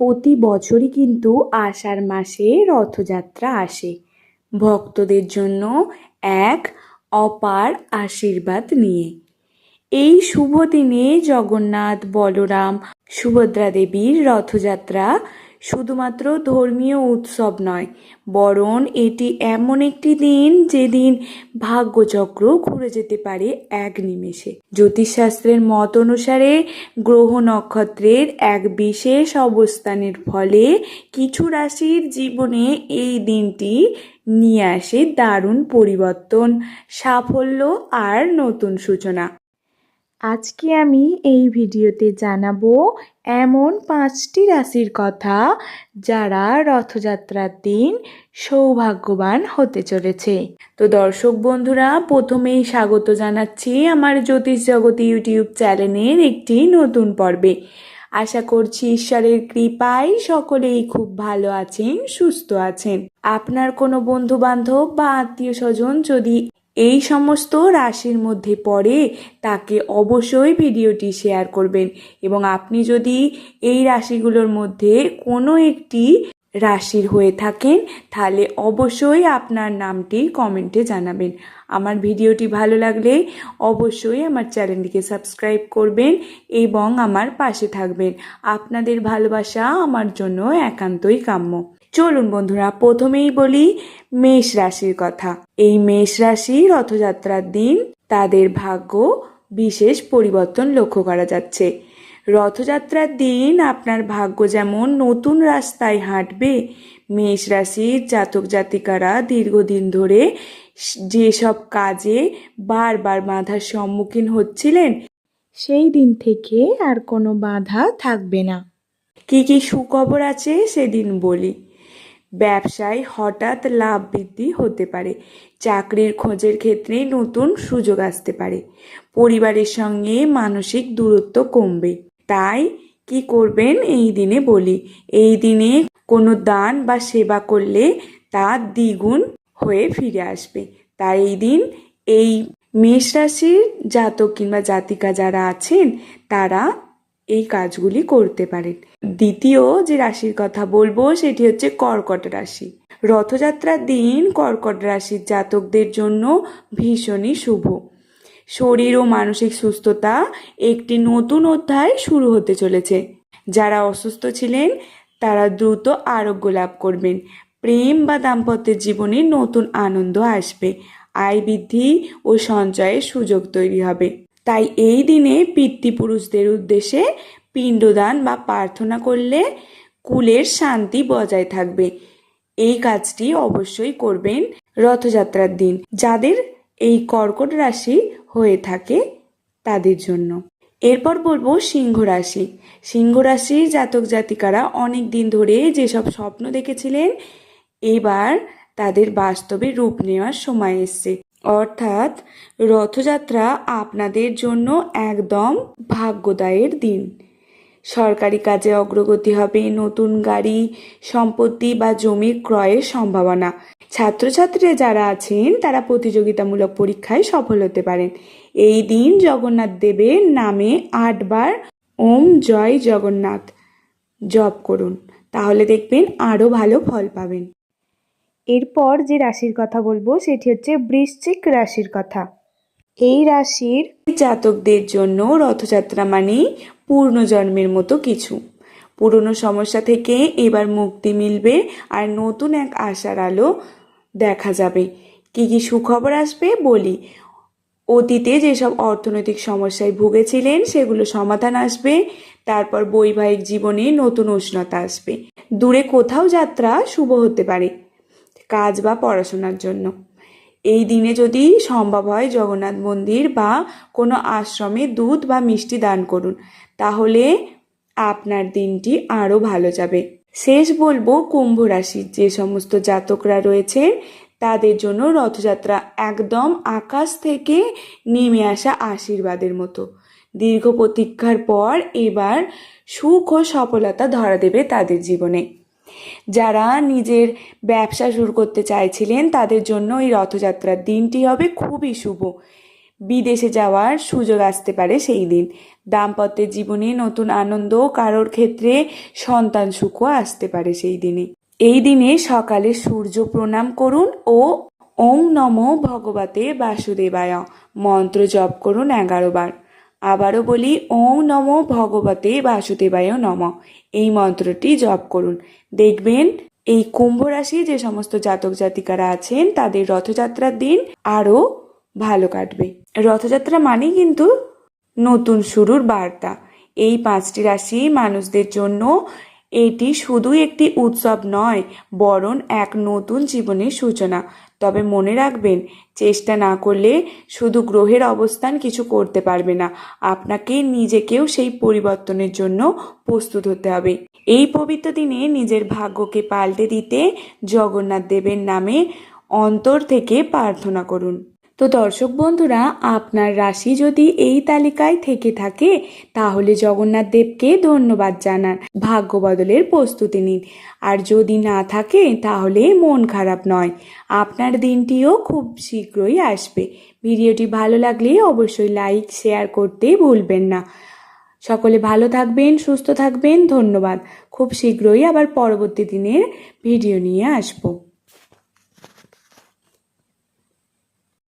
প্রতি বছরই কিন্তু আষাঢ় মাসে রথযাত্রা আসে। ভক্তদের জন্য এক অপার আশীর্বাদ নিয়ে। এই শুভ দিনে জগন্নাথ, বলরাম, সুভদ্রা দেবীর রথযাত্রা শুধুমাত্র ধর্মীয় উৎসব নয়, বরং এটি এমন একটি দিন যেদিন ভাগ্যচক্র ঘুরে যেতে পারে এক নিমেষে। জ্যোতিষশাস্ত্রের মত অনুসারে গ্রহ নক্ষত্রের এক বিশেষ অবস্থানের ফলে কিছু রাশির জীবনে এই দিনটি নিয়ে আসে দারুণ পরিবর্তন, সাফল্য আর নতুন সূচনা। আজকে আমি এই ভিডিওতে জানাব এমন পাঁচটি রাশির কথা যারা রথযাত্রার দিন সৌভাগ্যবান হতে চলেছে। তো দর্শক বন্ধুরা, প্রথমেই স্বাগত জানাচ্ছি আমার জ্যোতিষ জগৎ ইউটিউব চ্যানেলের একটি নতুন পর্বে। আশা করছি ঈশ্বরের কৃপায় সকলেই খুব ভালো আছেন, সুস্থ আছেন। আপনার কোনো বন্ধু বান্ধব বা আত্মীয় স্বজন যদি এই সমস্ত রাশির মধ্যে পড়ে তাকে অবশ্যই ভিডিওটি শেয়ার করবেন এবং আপনি যদি এই রাশিগুলোর মধ্যে কোনো একটি রাশির হয়ে থাকেন, তাহলে অবশ্যই আপনার নামটি কমেন্টে জানাবেন। আমার ভিডিওটি ভালো লাগলে অবশ্যই আমার চ্যানেলটিকে সাবস্ক্রাইব করবেন এবং আমার পাশে থাকবেন। আপনাদের ভালোবাসা আমার জন্য একান্তই কাম্য। চলুন বন্ধুরা, প্রথমেই বলি মেষ রাশির কথা। এই মেষ রাশি রথযাত্রার দিন তাদের ভাগ্য বিশেষ পরিবর্তন লক্ষ্য করা যাচ্ছে। রথযাত্রার দিন আপনার ভাগ্য যেমন নতুন রাস্তায় হাঁটবে, মেষ রাশির জাতক জাতিকারা দীর্ঘদিন ধরে যেসব কাজে বারবার বাধার সম্মুখীন হচ্ছিলেন, সেই দিন থেকে আর কোনো বাধা থাকবে না। কি কি সুখবর আছে সেদিন বলি। ব্যবসায় হঠাৎ লাভ বৃদ্ধি হতে পারে। চাকরির খোঁজের ক্ষেত্রে নতুন সুযোগ আসতে পারে। পরিবারের সঙ্গে মানসিক দূরত্ব কমবে। তাই কি করবেন এই দিনে বলি। এই দিনে কোনো দান বা সেবা করলে তা দ্বিগুণ হয়ে ফিরে আসবে। তাই এই দিন এই মেষ রাশির জাতক কিংবা জাতিকা যারা আছেন, তারা এই কাজগুলি করতে পারেন। দ্বিতীয় যে রাশির কথা বলব, সেটি হচ্ছে কর্কট রাশি। রথযাত্রার দিন কর্কট রাশির জাতকদের জন্য ভীষণই শুভ। শরীর ও মানসিক সুস্থতা একটি নতুন অধ্যায় শুরু হতে চলেছে। যারা অসুস্থ ছিলেন, তারা দ্রুত আরোগ্য লাভ করবেন। প্রেম বা দাম্পত্যের জীবনে নতুন আনন্দ আসবে। আয় বৃদ্ধি ও সঞ্চয়ের সুযোগ তৈরি হবে। তাই এই দিনে পিতৃপুরুষদের উদ্দেশ্যে পিণ্ডদান বা প্রার্থনা করলে কুলের শান্তি বজায় থাকবে। এই কাজটি অবশ্যই করবেন রথযাত্রার দিন, যাদের এই কর্কট রাশি হয়ে থাকে তাদের জন্য। এরপর বলব সিংহ রাশি। সিংহ রাশির জাতক জাতিকারা অনেক দিন ধরে যেসব স্বপ্ন দেখেছিলেন, এবার তাদের বাস্তবে রূপ নেওয়ার সময় এসছে। অর্থাৎ রথযাত্রা আপনাদের জন্য একদম ভাগ্যদায়ের দিন। সরকারি কাজে অগ্রগতি হবে, নতুন গাড়ি, সম্পত্তি বা জমি ক্রয়ের সম্ভাবনা। ছাত্রছাত্রীরা যারা আছেন, তারা প্রতিযোগিতামূলক পরীক্ষায় সফল হতে পারেন। এই দিন জগন্নাথ দেবের নামে আটবার ওম জয় জগন্নাথ জপ করুন। তাহলে দেখবেন আরও ভালো ফল পাবেন। এরপর যে রাশির কথা বলব, সেটি হচ্ছে বৃশ্চিক রাশির কথা। এই রাশির জাতকদের জন্য রথযাত্রা মানেই পূর্ণজন্মের মতো কিছু। পুরনো সমস্যা থেকে এবার মুক্তি মিলবে আর নতুন এক আশার আলো দেখা যাবে। কি কি সুখবর আসবে বলি। অতীতে যেসব অর্থনৈতিক সমস্যায় ভুগেছিলেন, সেগুলো সমাধান আসবে। তারপর বৈবাহিক জীবনে নতুন উষ্ণতা আসবে। দূরে কোথাও যাত্রা শুভ হতে পারে। কাজ বা পড়াশোনার জন্য। এই দিনে যদি সম্ভব হয় জগন্নাথ মন্দির বা কোনো আশ্রমে দুধ বা মিষ্টি দান করুন, তাহলে আপনার দিনটি আরও ভালো যাবে। শেষ বলব কুম্ভ রাশির যে সমস্ত জাতকরা রয়েছে, তাদের জন্য রথযাত্রা একদম আকাশ থেকে নেমে আসা আশীর্বাদের মতো। দীর্ঘ প্রতীক্ষার পর এবার সুখ ও সফলতা ধরা দেবে তাদের জীবনে। যারা নিজের ব্যবসা শুরু করতে চাইছিলেন, তাদের জন্য এই রথযাত্রার দিনটি হবে খুবই শুভ। বিদেশে যাওয়ার সুযোগ আসতে পারে সেই দিন। দাম্পত্যের জীবনে নতুন আনন্দ, কারোর ক্ষেত্রে সন্তান সুখও আসতে পারে সেই দিনে। এই দিনে সকালে সূর্য প্রণাম করুন ও ওং নম ভগবতে বাসুদেবায়। মন্ত্র জপ করুন এগারো বার। আবারও বলি, ওং নম ভগবতে বাসুদেবায় নম। এই মন্ত্রটি জপ করুন। দেখবেন, এই কুম্ভ রাশি যে সমস্ত জাতক জাতিকারা আছেন, তাদের রথযাত্রার দিন আরও ভালো কাটবে। রথযাত্রা মানে কিন্তু নতুন শুরুর বার্তা। এই পাঁচটি রাশি মানুষদের জন্য এটি শুধুই একটি উৎসব নয়, বরং এক নতুন জীবনের সূচনা। তবে মনে রাখবেন, চেষ্টা না করলে শুধু গ্রহের অবস্থান কিছু করতে পারবে না। আপনাকে নিজেকেও সেই পরিবর্তনের জন্য প্রস্তুত হতে হবে। এই পবিত্র দিনে নিজের ভাগ্যকে পাল্টে দিতে জগন্নাথ দেবের নামে অন্তর থেকে প্রার্থনা করুন। তো দর্শক বন্ধুরা, আপনার রাশি যদি এই তালিকায় থেকে থাকে, তাহলে জগন্নাথ দেবকে ধন্যবাদ জানান, ভাগ্য বদলের প্রস্তুতি নিন। আর যদি না থাকে, তাহলে মন খারাপ নয়। আপনার দিনটিও খুব শীঘ্রই আসবে। ভিডিওটি ভালো লাগলে অবশ্যই লাইক, শেয়ার করতে ভুলবেন না। সকলে ভালো থাকবেন, সুস্থ থাকবেন, ধন্যবাদ। খুব শীঘ্রই আবার পরবর্তী দিনের ভিডিও নিয়ে আসব।